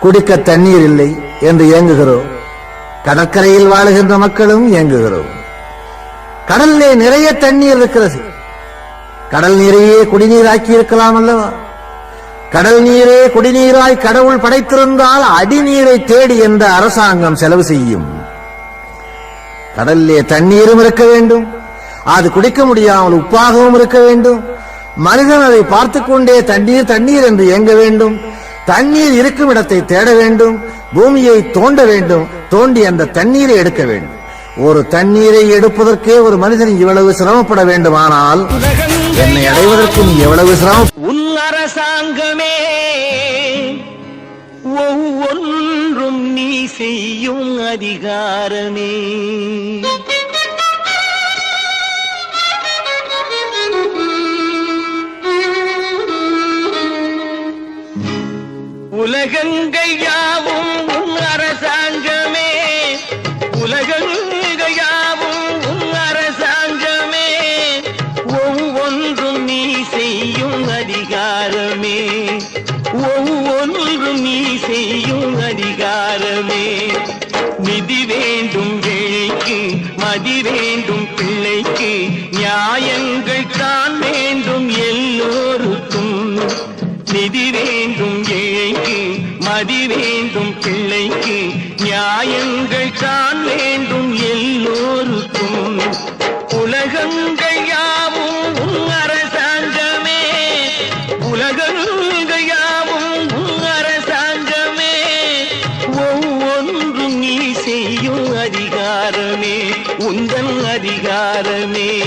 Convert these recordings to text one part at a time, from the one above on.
குடிக்க தண்ணீர் இல்லை என்று ஏங்குகிறோம். கடற்கரையில் வாழுகின்ற மக்களும் ஏங்குகிறோம். கடல்லே நிறைய தண்ணீர் இருக்கிறது. கடல் நீரையே குடிநீராக்கி இருக்கலாம் அல்லவா? கடல் நீரே குடிநீராய் கடவுள் படைத்திருந்தால் அடிநீரை தேடி என்ற அரசாங்கம் செலவு செய்யும்? கடல்லே தண்ணீரும் இருக்க வேண்டும். அது குடிக்க முடியாமல் உப்பாகவும் இருக்க வேண்டும். மனிதன் அதை பார்த்துக் கொண்டே தண்ணீர் தண்ணீர் என்று இயங்க வேண்டும். தண்ணீர் இருக்கும் இடத்தை தேட வேண்டும் பூமியை தோண்ட வேண்டும் தோண்டி அந்த தண்ணீரை எடுக்க வேண்டும். ஒரு தண்ணீரை எடுப்பதற்கே ஒரு மனிதன் இவ்வளவு சிரமப்பட வேண்டுமானால் என்னை அடைவதற்கும் எவ்வளவு சிரமம் உன் அரசாங்கமே ஒவ்வொன்றும் நீ செய்யும் அதிகாரமே. உலகங்கள் யாவும் உன் அரசாங்கமே. உலகங்கள் யாவும் உன் அரசாங்கமே. ஒவ்வொன்றும் நீ செய்யும் அதிகாரமே. ஒவ்வொன்றும் நீ செய்யும் அதிகாரமே. நிதி வேண்டும் வேலைக்கு மதி வேண்டும் பிள்ளைக்கு நியாயங்கள் தான் வேண்டும் ஏ நிதி வேண்டும் ஏழைக்கு மதி வேண்டும் பிள்ளைக்கு. நியாயங்கள் தான் வேண்டும் எல்லோருக்கும். உலகங்கள் யாவும் அரசாங்கமே. உலகங்கள் யாவும் அரசாங்கமே. ஒவ்வொன்றும் நீ செய்யும் அதிகாரமே உந்தன் அதிகாரமே.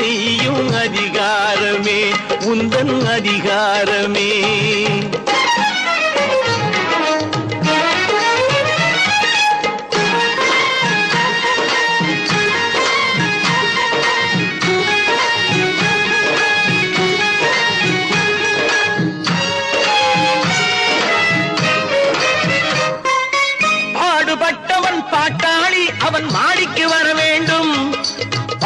செய்யும் அதிகாரமே உந்தன் அதிகாரமே.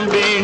ஊரெங்கும்